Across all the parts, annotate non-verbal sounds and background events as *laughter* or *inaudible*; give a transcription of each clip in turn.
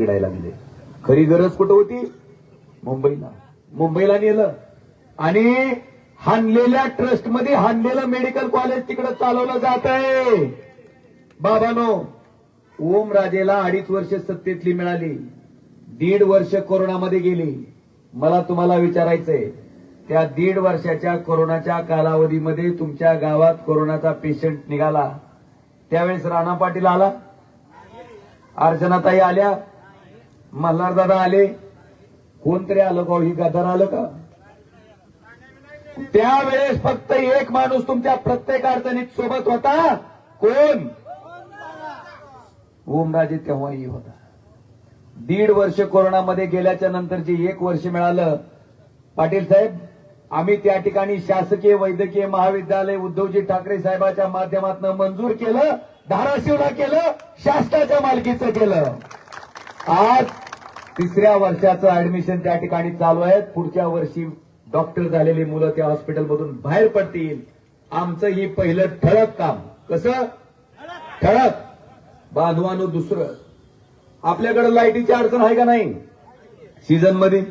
गिडायला लागले. खरी गरज कुठं होती? मुंबईला. मुंबईला नेलं. आणि हानलेल्या ट्रस्टमध्ये हानलेलं मेडिकल कॉलेज तिकडे चालवलं जात आहे. बाबानो ओम राजेला अडीच वर्ष सत्तेतली मिळाली. दीड वर्ष कोरोनामध्ये गेली. मला तुम्हाला विचारायचंय त्या दीड वर्षाच्या कोरोनाच्या कालावधीमध्ये तुमच्या गावात कोरोनाचा पेशंट निघाला. त्यावेळेस राणा पाटील आला. अर्चनाताई आल्या. मल्हार दादा आले. कोणतरी आलं का हो? ही? गदार आलं का? त्यावेळेस फक्त एक माणूस तुमच्या प्रत्येक अडचणीत सोबत होता. कोण? ओमराजे तेव्हाही होता. दीड वर्ष कोरोनामध्ये गेल्याच्यानंतर जे एक वर्ष मिळालं. पाटील साहेब आम्ही त्या ठिकाणी शासकीय वैद्यकीय महाविद्यालय उद्धवजी ठाकरे साहेबाच्या माध्यमातून मंजूर केलं धाराशिवला केलं शासनाच्या मालकीचं केलं. आज तिसऱ्या वर्षाचं ऍडमिशन त्या ठिकाणी चालू आहे. पुढच्या वर्षी डॉक्टर झालेली मुलं त्या हॉस्पिटलमधून बाहेर पडतील. आमचं ही पहिलं ठळक काम. कसं? ठळक. बांधवानं दुसरं. आपल्याकडे लाईटीची अडचण आहे का नाही? सीझनमध्ये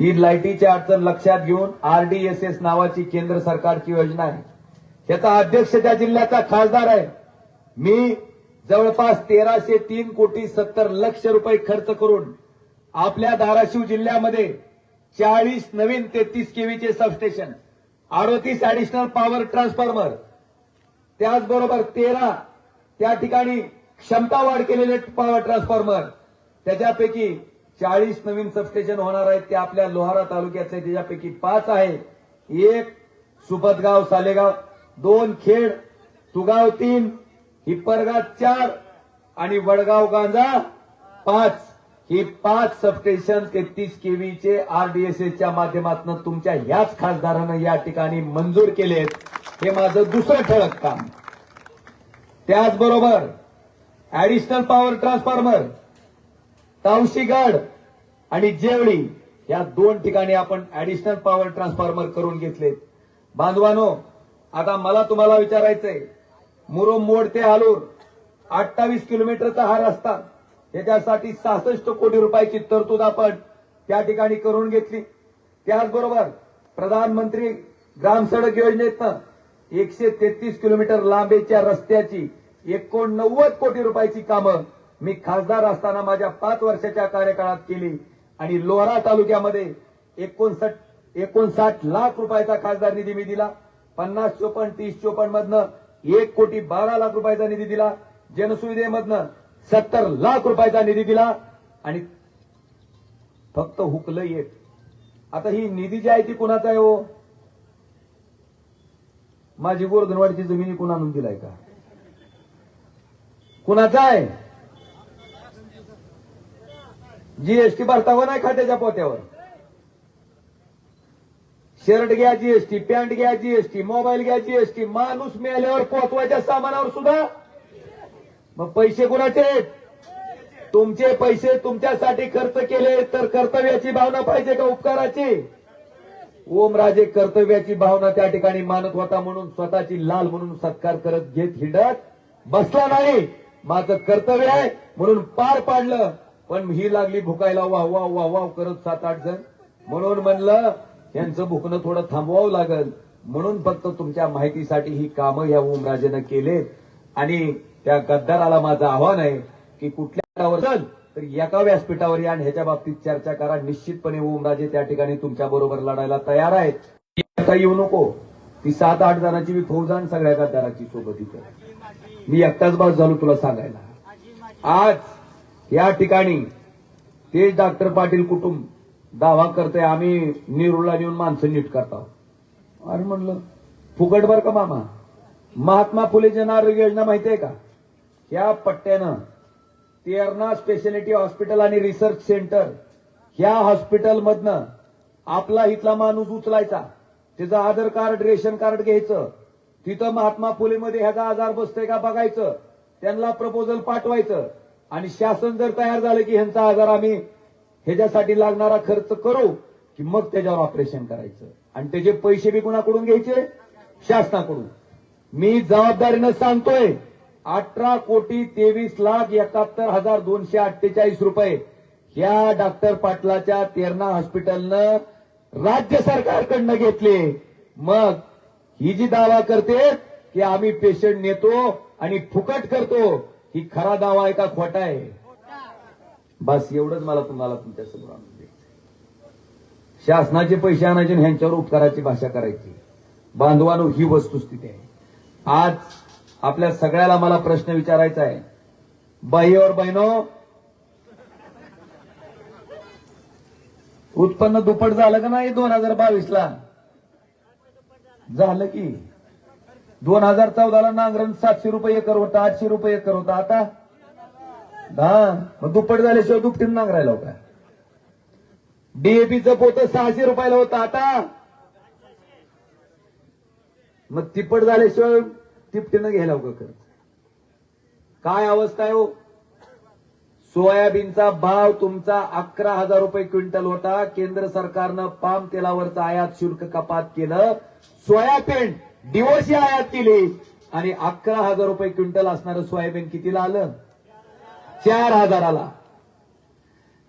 ही लाईटीची अडचण लक्षात घेऊन आरडीएसएस नावाची केंद्र सरकारची योजना आहे. त्याचा अध्यक्ष त्या जिल्ह्याचा खासदार आहे. मी जवळपास तेराशे तीन कोटी सत्तर लक्ष रुपये खर्च करून आपल्या धाराशिव जिल्ह्यामध्ये चाळीस नवीन तेहतीस केव्हीचे सबस्टेशन अडोतीस ऍडिशनल पॉवर ट्रान्सफॉर्मर त्याचबरोबर तेरा त्या ठिकाणी क्षमता वाढ केलेले पॉवर ट्रान्सफॉर्मर त्याच्यापैकी चाळीस नवीन सबस्टेशन होणार आहेत. ते आपल्या लोहारा तालुक्याचे त्याच्यापैकी पाच आहे. एक सुपतगाव सालेगाव दोन खेड तुगाव तीन हिप्परगाव चार आणि वडगाव गांजा पाच. ही पाच सबस्टेशन तेहतीस केव्हीचे आरडीएसएसच्या माध्यमातून तुमच्या याच खासदारानं या ठिकाणी मंजूर केलेत. हे माझं दुसरं ठळक काम. त्याचबरोबर ऍडिशनल पॉवर ट्रान्सफॉर्मर तावशीगड आणि जेवळी या दोन ठिकाणी आपण ऍडिशनल पॉवर ट्रान्सफॉर्मर करून घेतलेत. बांधवानो आता मला तुम्हाला विचारायचंय मुरुम मोड ते आलूर अठ्ठावीस किलोमीटरचा हा रस्ता याच्यासाठी सहासष्ट कोटी रुपयाची तरतूद आपण त्या ठिकाणी करून घेतली. त्याचबरोबर प्रधानमंत्री ग्राम सडक योजनेतनं एकशे तेहतीस किलोमीटर लांबीच्या रस्त्याची एकोणनव्वद कोटी रुपयाची कामं मी खासदार असताना माझ्या पाच वर्षाच्या कार्यकाळात केली. आणि लोहारा तालुक्यामध्ये एकोणसाठ एकोणसाठ लाख रुपयाचा खासदार निधी मी दिला. पन्नास चोपन्न तीस चोपन्न मधनं एक कोटी बारा लाख रुपयाचा निधी दिला. जनसुविधेमधनं सत्तर लाख रुपयाचा निधी दिला आणि फक्त हुकलं येत. आता ही निधी जी आहे ती कुणाचा आहे हो? माझी गोरधनवाडीची जमिनी कुणा आणून दिलाय का? कुणाचा आहे? जीएसटी भरतावा नाही खात्याच्या पोत्यावर. शर्ट घ्या जीएसटी पॅन्ट घ्या जीएसटी मोबाईल घ्या जीएसटी माणूस मिळाल्यावर पोहोचवायच्या सामानावर सुद्धा मग पैसे कुणाचे तुमचे पैसे तुमच्यासाठी खर्च केले तर कर्तव्याची भावना पाहिजे का उपकाराची? ओमराजे कर्तव्याची भावना त्या ठिकाणी मानत होता म्हणून स्वतःची लाल म्हणून सत्कार करत घेत हिंडत बसला नाही. माझं कर्तव्य आहे म्हणून पार पाडलं. पण ही लागली भुकायला वाह वाह वाह वाह करत सात आठ जण. म्हणून म्हणलं यांचं भुकणं थोडं थांबवावं लागल. म्हणून फक्त तुमच्या माहितीसाठी ही कामं या ओमराजेनं केलेत. आणि त्या गद्दाराला माझं आव्हान आहे की कुठल्या चल तर एका व्यासपीठावर या आणि ह्याच्या बाबतीत चर्चा करा. निश्चितपणे ओमराजे त्या ठिकाणी तुमच्या बरोबर लढायला तयार आहेत. एकटा येऊ नको. ती सात आठ जणांची मी फौजान सगळ्या गद्दाराची सोबत इथे. मी एकटाच बाज झालो तुला सांगायला. आज या ठिकाणी तेच डॉक्टर पाटील कुटुंब दावा करते आम्ही निरुळला नेऊन माणसं नीट करतो अरे म्हणलं फुकट बर का मामा? महात्मा फुले जन आरोग्य योजना माहितीये का? या पट्ट्यानं तेरणा स्पेशालिटी हॉस्पिटल आणि रिसर्च सेंटर ह्या हॉस्पिटलमधनं आपला इथला माणूस उचलायचा. त्याचं आधार कार्ड रेशन कार्ड घ्यायचं. तिथं महात्मा फुलेमध्ये ह्याचा आजार बसतोय का बघायचं. त्यांना प्रपोजल पाठवायचं. आणि शासन जर तयार झालं की ह्यांचा आजार आम्ही ह्याच्यासाठी लागणारा खर्च करू की मग त्याच्यावर ऑपरेशन करायचं. आणि त्याचे पैसे बी कुणाकडून घ्यायचे? शासनाकडून. मी जबाबदारीनं सांगतोय अठरा कोटी तेवीस लाख एकाहत्तर हजार दोनशे अठ्ठेचाळीस रुपये या डॉक्टर पाटलाच्या तेरणा हॉस्पिटलनं राज्य सरकारकडनं घेतले. मग ही जी दावा करते की आम्ही पेशंट नेतो आणि फुकट करतो ही खरा दावा आहे का खोटा आहे? बस एवढंच मला तुम्हाला तुमच्यासमोर आणून शासनाचे पैसे आणायचे ह्यांच्यावर उपकाराची भाषा करायची. बांधवानो ही वस्तुस्थिती आहे. आज आपल्या सगळ्याला मला प्रश्न विचारायचा आहे. बाई और बहिनो उत्पन्न दुप्पट झालं का नाही दोन हजार बावीस ला झालं की. दोन हजार चौदाला नांगरण सातशे रुपये एकर होता आठशे रुपये एकर होता. आता? हा मग दुप्पट झाल्याशिवाय दुपटीनं नांगरायला होता डीएपीचं पोत सहाशे रुपयाला होतं आता? मग तिप्पट झाल्याशिवाय तिपटीनं घ्यायला उगा करत. काय अवस्था आहे हो? सोयाबीनचा भाव तुमचा अकरा हजार रुपये क्विंटल होता. केंद्र सरकारनं पाम तेलावरचं आयात शुल्क कपात केलं. सोयाबीन दिवशी आयात केली. आणि अकरा हजार रुपये क्विंटल असणारं सोयाबीन कितीला आलं? चार हजाराला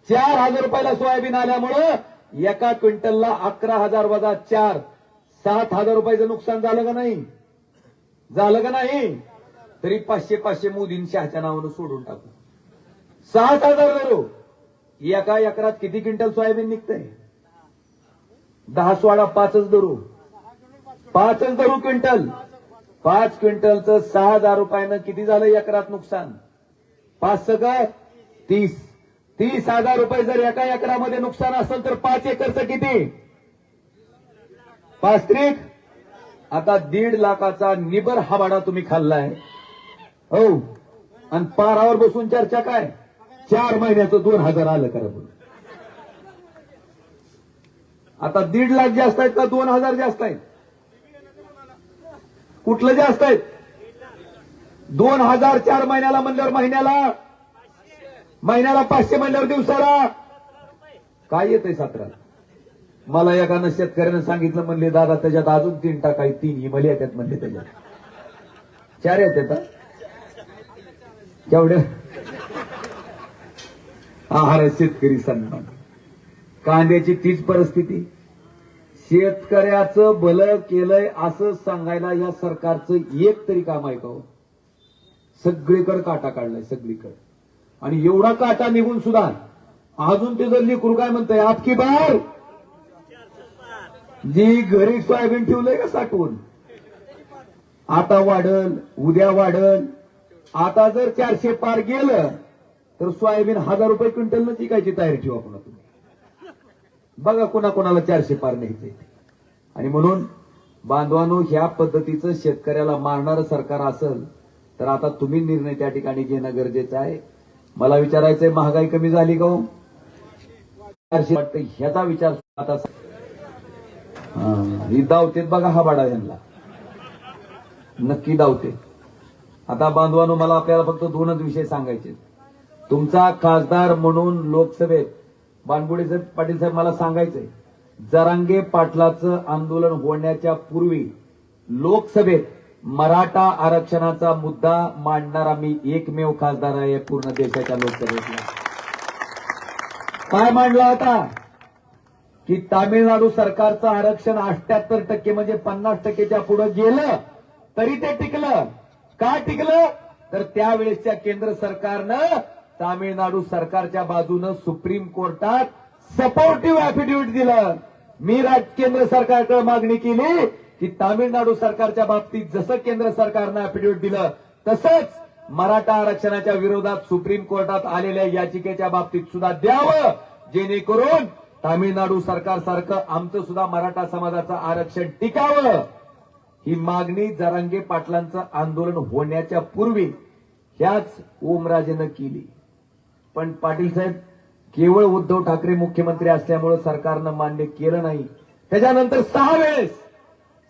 चार हजार रुपयाला सोयाबीन आल्यामुळं एका क्विंटलला अकरा हजार वजा चार. सात हजार रुपयाचं नुकसान झालं का नाही? झालं का नाही? तरी पाचशे पाचशे मोदींनी शहाच्या नावानं सोडून टाकू. सात हजार धरू एका एकरात किती क्विंटल सोयाबीन निघतंय? दहा सोळा पाचच धरू. पाचच धरू क्विंटल. पाच क्विंटलचं सहा हजार रुपयानं किती झालं एकरात नुकसान? पाच सगळं तीस. तीस हजार रुपये जर एका एकरामध्ये नुकसान असेल तर पाच एकरचं किती? पाच त्रिक? आता दीड लाखाचा निबर हवाडा तुम्ही खाल्लाय. हो. आणि पारावर बसून चर्चा काय? चार महिन्याचं दोन हजार आलं करा आता दीड लाख जास्त आहेत का दोन हजार जास्त आहेत? कुठलं जास्त आहेत? दोन हजार चार महिन्याला म्हणल्यावर महिन्याला? महिन्याला पाचशे म्हणल्यावर दिवसाला? काय येतंय सतराला? मला एकानं शेतकऱ्यानं सांगितलं म्हणले दादा त्याच्यात अजून तीन टाका तीन इमली येतात म्हणले त्याच्यात. चार येतात केवढे? आहार शेतकरी सन्मान. कांद्याची तीच परिस्थिती. शेतकऱ्याचं भलं केलंय असं सांगायला या सरकारचं एक तरी काम आहे का हो? सगळीकडे काटा काढलाय सगळीकडे. आणि एवढा काटा निघून सुद्धा अजून त्याचं लेकरू काय म्हणतंय आपकी बार मी घरी सोयाबीन ठेवलंय का साठवून? आता वाढल उद्या वाढल. आता जर चारशे पार गेलं तर सोयाबीन हजार रुपये क्विंटलनं विकायची तयारी ठेवा पुन्हा तुम्ही. बघा कोणा कोणाला चारशे पार न्यायचे आणि म्हणून बांधवानो ह्या पद्धतीचं शेतकऱ्याला मारणारं सरकार असेल तर आता तुम्ही निर्णय त्या ठिकाणी घेणं गरजेचं आहे. मला विचारायचंय महागाई कमी झाली का हो? चारशे वाटतं ह्याचा विचार आता ही. दावतेत बघा हा बाडा यांना. नक्की दावते. आता बांधवानो मला आपल्याला फक्त दोनच विषय सांगायचे तुमचा खासदार म्हणून लोकसभेत बानबुडे साहेब पाटील साहेब मला सांगायचंय जरांगे पाटलाचं आंदोलन होण्याच्या पूर्वी लोकसभेत मराठा आरक्षणाचा मुद्दा मांडणारा मी एकमेव खासदार आहे पूर्ण देशाच्या लोकसभेतला. काय मांडला होता की तामिळनाडू सरकारचं आरक्षण अठ्याहत्तर टक्के म्हणजे पन्नास टक्केच्या पुढे गेलं तरी ते टिकलं. का टिकलं? तर त्यावेळेसच्या केंद्र सरकारनं तामिळनाडू सरकारच्या बाजूनं सुप्रीम कोर्टात सपोर्टिव्ह अॅफिडेव्हिट दिलं. मी राज केंद्र सरकारकडे मागणी केली की तामिळनाडू सरकारच्या बाबतीत जसं केंद्र सरकारनं अॅफिडेव्हिट दिलं तसंच मराठा आरक्षणाच्या विरोधात सुप्रीम कोर्टात आलेल्या याचिकेच्या बाबतीत सुद्धा द्यावं. जेणेकरून तामिळनाडू सरकारसारखं आमचं सुद्धा मराठा समाजाचं आरक्षण टिकावं ही मागणी जरांगे पाटलांचं आंदोलन होण्याच्या पूर्वी ह्याच ओमराजेनं केली. पण पाटील साहेब केवळ उद्धव ठाकरे मुख्यमंत्री असल्यामुळे सरकारनं मान्य केलं नाही. त्याच्यानंतर सहा वेळेस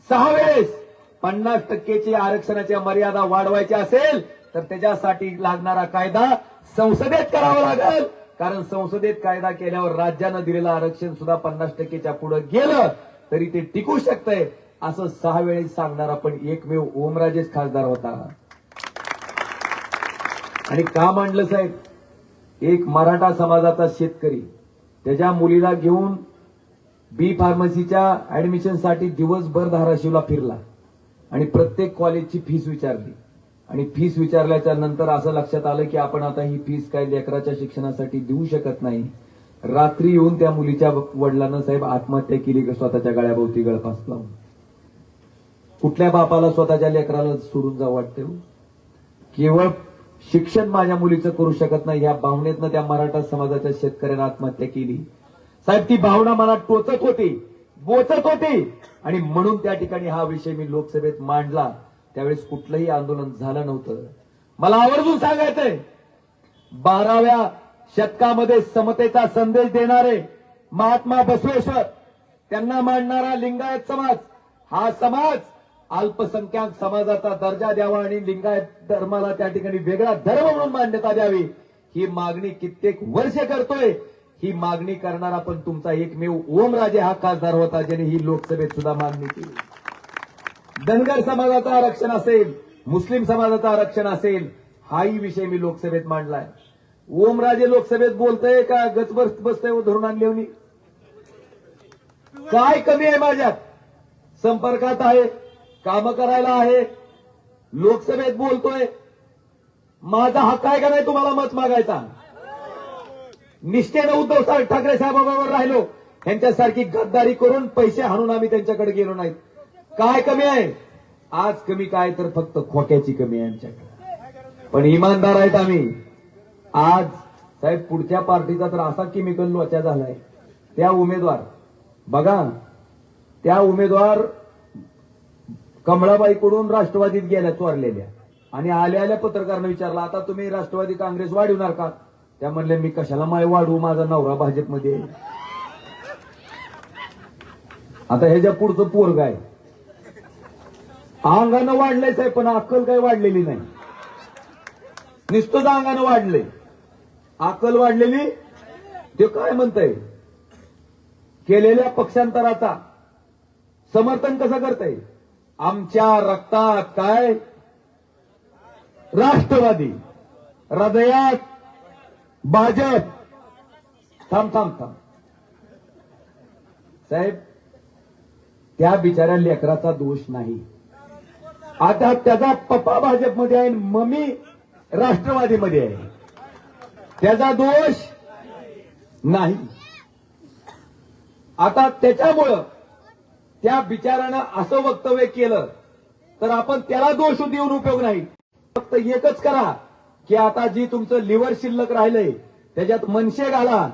सहा वेळेस पन्नास टक्केची आरक्षणाच्या मर्यादा वाढवायची असेल तर त्याच्यासाठी लागणारा कायदा संसदेत करावा लागेल. कारण संसदेत कायदा केल्यावर राज्यानं दिलेलं आरक्षण सुद्धा पन्नास टक्केच्या पुढे गेलं तरी ते टिकू शकतंय असं सहा वेळेस सांगणारा पण एकमेव ओमराजेच खासदार होता. आणि का मांडलं साहेब? एक मराठा समाजाचा शेतकरी त्याच्या मुलीला घेऊन बी फार्मसीच्या ऍडमिशनसाठी दिवसभर धाराशिवला फिरला आणि प्रत्येक कॉलेजची फीस विचारली. आणि फीस विचारल्याच्या नंतर असं लक्षात आलं की आपण आता ही फीस काय लेकराच्या शिक्षणासाठी देऊ शकत नाही. रात्री येऊन त्या मुलीच्या वडिलांना साहेब आत्महत्या केली स्वतःच्या गळ्याभोवती गळफास लावून. कुठल्या बापाला स्वतःच्या लेकराला सोडून जावं वाटते हो? केवळ शिक्षण माझ्या मुलीचं करू शकत नाही. या भावनेतनं त्या मराठा समाजाच्या शेतकऱ्यानं आत्महत्या केली. साहेब ती भावना मला टोचत होती. बोचत होती. आणि म्हणून त्या ठिकाणी हा विषय मी लोकसभेत मांडला. त्यावेळेस कुठलंही आंदोलन झालं नव्हतं. मला आवर्जून सांगायचंय बाराव्या शतकामध्ये समतेचा संदेश देणारे महात्मा बसवेश्वर त्यांना मांडणारा लिंगायत समाज हा समाज अल्पसंख्याक समाजाचा दर्जा द्यावा आणि लिंगायत धर्माला त्या ठिकाणी वेगळा धर्म म्हणून मान्यता द्यावी ही मागणी कित्येक वर्ष करतोय. ही मागणी करणारा पण तुमचा एकमेव ओमराजे हा खासदार होता ज्याने ही लोकसभेत सुद्धा मागणी केली. धनगर समाजाचं आरक्षण असेल मुस्लिम समाजाचं आरक्षण असेल हाही विषय मी लोकसभेत मांडलाय. ओमराजे लोकसभेत बोलतय का गचबर बसतय धरून आणली काय कमी आहे माझ्यात? संपर्कात आहे काम करायला आहे लोकसभेत बोलतोय. माझा हक्क आहे का नाही तुम्हाला मत मागायचा? निष्ठेनं उद्धव ठाकरे साहेबाबरोबर राहिलो. यांच्यासारखी गद्दारी करून पैसे हाणून आम्ही त्यांच्याकडे गेलो नाहीत. काय कमी आहे? आज कमी काय तर फक्त खोक्याची कमी आहे आमच्याकडे. पण इमानदार आहेत आम्ही. आज साहेब पुढच्या पार्टीचा तर असा केमिकल लोचा झालाय. त्या उमेदवार बघा त्या उमेदवार कमळाबाईकडून राष्ट्रवादीत गेल्या चोरलेल्या. आणि आल्या आल्या पत्रकारांना विचारलं आता तुम्ही राष्ट्रवादी काँग्रेस वाढवणार का? त्या म्हणले मी कशाला माय वाढवू? माझा नवरा भाजपमध्ये आता हे ह्याच्या पुढचं पोरग आहे अंगानं वाढलंय साहेब पण अक्कल काही वाढलेली नाही. नुसतंच अंगानं वाढलंय. अक्कल वाढलेली ते काय म्हणताय? केलेल्या पक्षांतराचा समर्थन कसं करताय? आमच्या रक्तात काय? राष्ट्रवादी. हृदयात भाजप. थांब थांब थांब. साहेब त्या बिचाऱ्या लेकराचा दोष नाही. आता त्याचा पप्पा भाजपमध्ये आहे मम्मी राष्ट्रवादीमध्ये आहे. त्याचा दोष नाही. आता त्याच्यामुळं त्या बिचारानं असं वक्तव्य केलं तर आपण त्याला दोष देऊन उपयोग नाही. फक्त एकच करा की आता जी तुमचं लिव्हर शिल्लक राहिलंय त्याच्यात मनशे घाला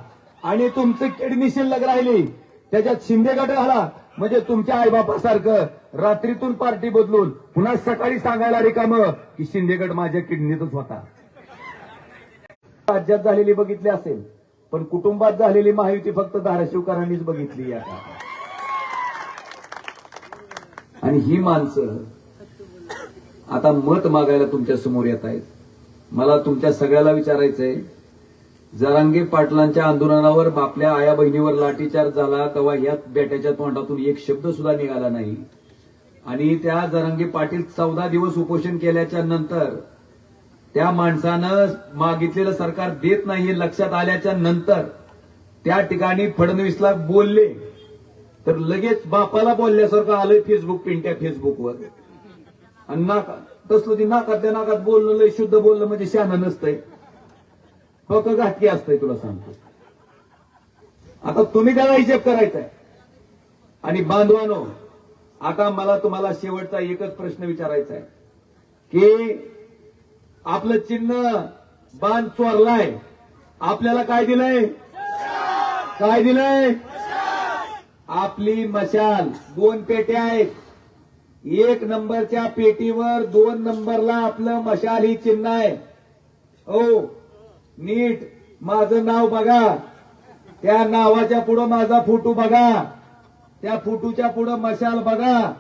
आणि तुमचं किडनी शिल्लक राहिली त्याच्यात शिंदे गट घाला म्हणजे तुमच्या आईबापासारखं रात्रीतून पार्टी बदलून पुन्हा सकाळी सांगायला रिकाम की शिंदेगड माझ्या किडनीतच होता. राज्यात झालेली बघितली असेल पण कुटुंबात झालेली महायुती फक्त धाराशिवकरांनीच बघितली आता. आणि ही माणसं आता मत मागायला तुमच्यासमोर येत आहेत. मला तुमच्या सगळ्याला विचारायचंय जरांगे पाटलांच्या आंदोलनावर आपल्या आया बहिणीवर लाठीचार्ज झाला तेव्हा ह्या बेट्याच्या तोंडातून एक शब्द सुद्धा निघाला नाही. आणि त्या जरांगे पाटील चौदा दिवस उपोषण केल्याच्यानंतर त्या माणसानं मागितलेलं सरकार देत नाही हे लक्षात आल्याच्यानंतर त्या ठिकाणी फडणवीसला बोलले. तर लगेच बापाला बोलल्यासारखं आलंय फेसबुक पिंट्या फेसबुकवर आणि नाका तसलं ती नाकातल्या नाकात बोललं लय शुद्ध बोलणं म्हणजे शहाणं नसतंय. फक्त घातकी असतंय तुला सांगतो. आता तुम्ही त्याला हिशेब करायचा आहे आणि बांधवानो आता मला तुम्हाला शेवटचा एकच प्रश्न विचारायचा आहे की आपलं चिन्ह बांध चोरलाय. आपल्याला काय दिलंय? काय दिलंय? आपली मशाल. दोन पेट्या आहेत. एक नंबरच्या पेटीवर दोन नंबरला आपलं मशाल ही चिन्ह आहे. हो. नीट माझं नाव बघा. त्या नावाच्या पुढं माझा फोटो बघा. त्या फोटोच्या पुढं मशाल बघा.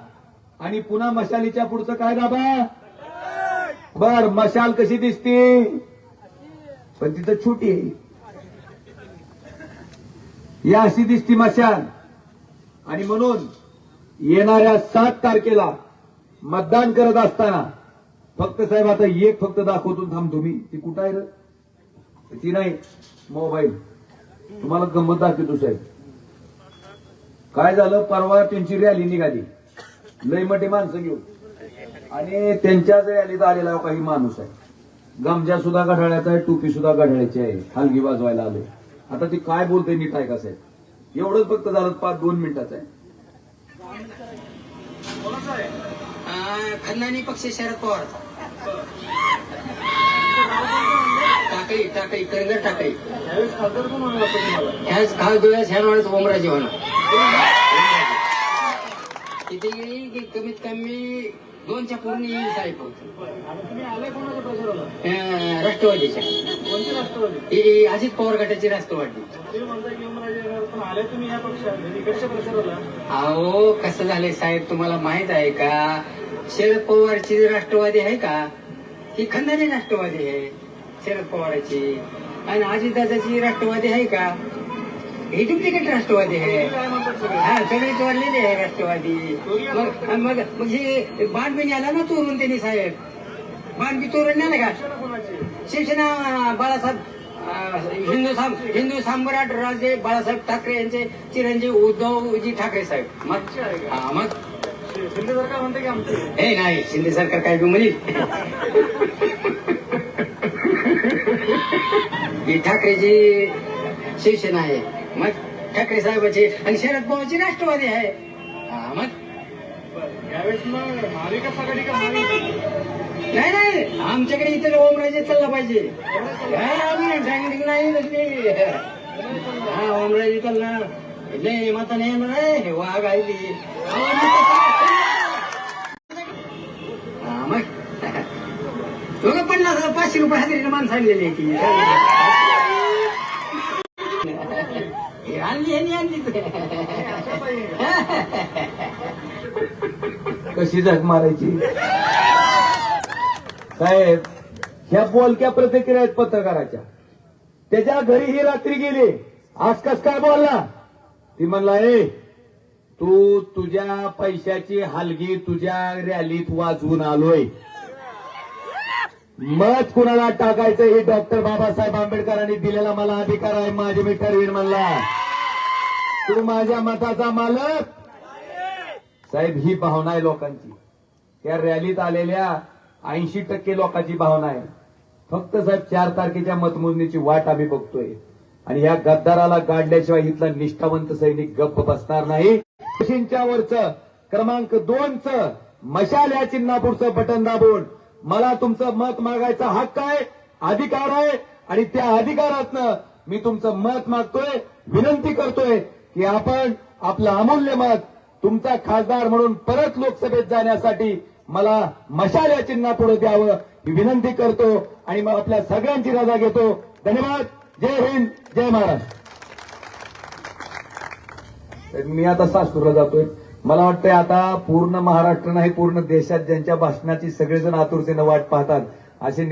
आणि पुन्हा मशालीच्या पुढचं काय दाबा? बर मशाल कशी दिसते? पण तिथं छोटी आहे. या अशी दिसती मशाल. आणि म्हणून येणाऱ्या सात तारखेला मतदान करत असताना फक्त साहेब आता एक फक्त दाखवतो थांबतो मी ती कुठं आहे रे? ती नाही. मोबाईल. तुम्हाला गंमत दाखवतो साहेब. काय झालं? परवा त्यांची रॅली निघाली. लय मोठी माणसं घेऊन. आणि त्यांच्याच रॅलीत आलेला काही माणूस आहे. गमजा सुद्धा गढाळ्याचा आहे टोपी सुद्धा गढाळ्याची आहे. हलगी वाजवायला आले आता ती काय बोलते नीट आहे का साहेब. एवढंच फक्त झालं पाच दोन मिनिटाचं आहे. खंदानी पक्ष शरद पवार. *laughs* टाकळी टाकळी करंगर टाकळी ह्याच खास डोळ्यास ह्या वेळेस ओमराजे होणार. तिथे गेली की कमीत कमी दोनच्या पूर्ण येईल साहेब. राष्ट्रवादीच्या. ही अजित पवार गटाची राष्ट्रवादी. अहो कसं झालंय साहेब तुम्हाला माहीत आहे का? शरद पवारची राष्ट्रवादी आहे का? ही खंदानी राष्ट्रवादी आहे. शरद पवाराची. आणि अजितदादाची राष्ट्रवादी आहे का? ही डुप्लिकेट राष्ट्रवादी आहे. हा सगळी चोरलेली आहे राष्ट्रवादी. मग मग मग हे बाणबी आला ना चोरून त्यांनी साहेब? बाणबी चोरून नेलं का? शिवसेना बाळासाहेब हिंदू साम हिंदू सम्राट राजे बाळासाहेब ठाकरे यांचे चिरंजीव उद्धवजी ठाकरे साहेब. मग हा मग? हे नाही शिंदे सरकार काय बी म्हणील? *laughs* ही ठाकरेची शिवसेना आहे. मग ठाकरे साहेबाची आणि शरद पवारची राष्ट्रवादी आहे. हा मग? नाही नाही आमच्याकडे इथे ओमराजे चालला पाहिजे. नाही. हा ओमराजे चालला. नाही माता नाही येणार. हे वाघ. हा, मग? दोघं पन्नास पाचशे रुपये हजेरीने माणसं आणलेली आहे ती हे आणली आणली कशी झक मारायची? साहेब ह्या बोलक्या प्रतिक्रिया आहेत पत्रकाराच्या. त्याच्या घरी ही रात्री गेली. आज कस काय बोलला? ती म्हणला ए तू तुझ्या पैशाची हलगी तुझ्या रॅलीत वाजवून आलोय. मत कुणाला टाकायचं हे डॉक्टर बाबासाहेब आंबेडकरांनी दिलेला मला अधिकार आहे माझे मी ठरवीन म्हणला. तू माझ्या मताचा मालक? साहेब ही भावना आहे लोकांची. त्या रॅलीत आलेल्या ऐंशी टक्के लोकांची भावना आहे. फक्त साहेब चार तारखेच्या मतमोजणीची वाट आम्ही बघतोय. आणि या गद्दाराला गाडल्याशिवाय इथला निष्ठावंत सैनिक गप्प बसणार नाही. वरचं क्रमांक दोनच मशाल या चिन्हापूरचं बटन दाबून मला तुमचं मत मागायचा हक्क आहे अधिकार आहे. आणि त्या अधिकारातनं मी तुमचं मत मागतोय विनंती करतोय. की आपण आपलं अमूल्य मत तुमचा खासदार म्हणून परत लोकसभेत जाण्यासाठी मला मशाल या चिन्हापुढे द्यावं. ही विनंती करतो आणि मग आपल्या सगळ्यांची रजा घेतो. धन्यवाद. जय हिंद. जय महाराष्ट्र. मी आता सासपूरला जातोय. मला वाटतंय आता पूर्ण महाराष्ट्र नाही पूर्ण देशात ज्यांच्या भाषणाची सगळेजण आतुरतेनं वाट पाहतात असे